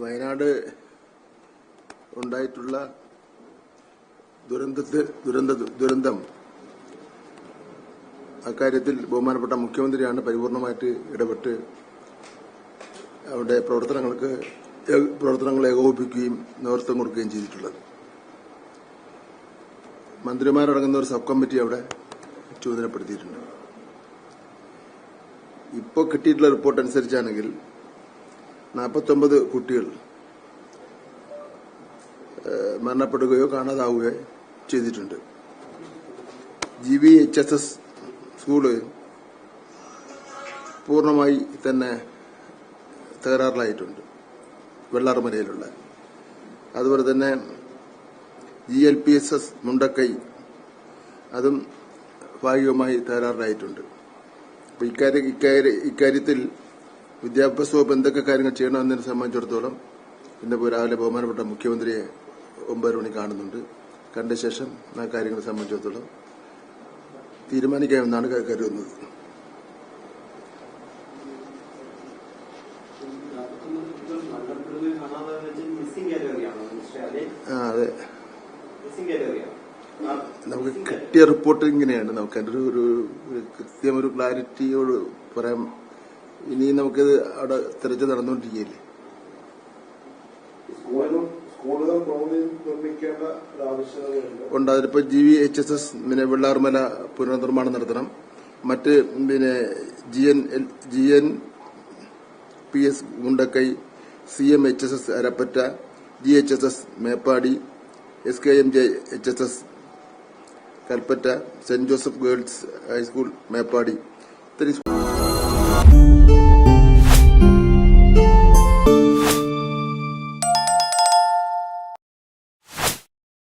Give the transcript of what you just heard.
വയനാട് ഉണ്ടായിട്ടുള്ള ദുരന്തത്തെ ദുരന്ത ദുരന്തം. അക്കാര്യത്തിൽ ബഹുമാനപ്പെട്ട മുഖ്യമന്ത്രിയാണ് പരിപൂർണമായിട്ട് ഇടപെട്ട് അവരുടെ പ്രവർത്തനങ്ങൾക്ക് പ്രവർത്തനങ്ങൾ ഏകോപിപ്പിക്കുകയും നേതൃത്വം കൊടുക്കുകയും ചെയ്തിട്ടുള്ളത്. മന്ത്രിമാരടങ്ങുന്ന ഒരു സബ് കമ്മിറ്റി അവിടെ ചുമതലപ്പെടുത്തിയിട്ടുണ്ട്. ഇപ്പോൾ കിട്ടിയിട്ടുള്ള റിപ്പോർട്ട് അനുസരിച്ചാണെങ്കിൽ നാൽപ്പത്തൊമ്പത് കുട്ടികൾ മരണപ്പെടുകയോ കാണാതാവുകയോ ചെയ്തിട്ടുണ്ട്. G V H S S school പൂർണമായി തന്നെ തകരാറിലായിട്ടുണ്ട് വെള്ളാർമലയിലുള്ള. അതുപോലെ തന്നെ G L P S S Mundakkai അതും ഭാഗികമായി തകരാറിലായിട്ടുണ്ട്. അപ്പോൾ ഇക്കാര്യ ഇക്കാര്യത്തിൽ വിദ്യാഭ്യാസ എന്തൊക്കെ കാര്യങ്ങൾ ചെയ്യണമെന്നതിനെ സംബന്ധിച്ചിടത്തോളം ഇന്ന് രാവിലെ ബഹുമാനപ്പെട്ട മുഖ്യമന്ത്രിയെ ഒമ്പത് മണി കാണുന്നുണ്ട്. കണ്ട ശേഷം ആ കാര്യങ്ങളെ സംബന്ധിച്ചിടത്തോളം തീരുമാനിക്കാമെന്നാണ് കരുതുന്നത്. ആ അതെ. നമുക്ക് കിട്ടിയ റിപ്പോർട്ട് ഇങ്ങനെയാണ്. നമുക്ക് അതിന്റെ ഒരു കൃത്യം ഒരു ക്ലാരിറ്റിയോട് പറയാം. ഇനി നമുക്കിത് അവിടെ തിരച്ചു നടന്നുകൊണ്ടിരിക്കുകയില്ലേ? ഉണ്ട്. അതിലിപ്പോ G V H S S പിന്നെ വെള്ളാർമല പുനർനിർമ്മാണം നടത്തണം. മറ്റ് പിന്നെ G N G N P S Gundakkai C M H S S Arappatta G H S S Meppadi S K M J H S S Kalpetta saint Joseph girls high school Meppadi. ഇത്രയും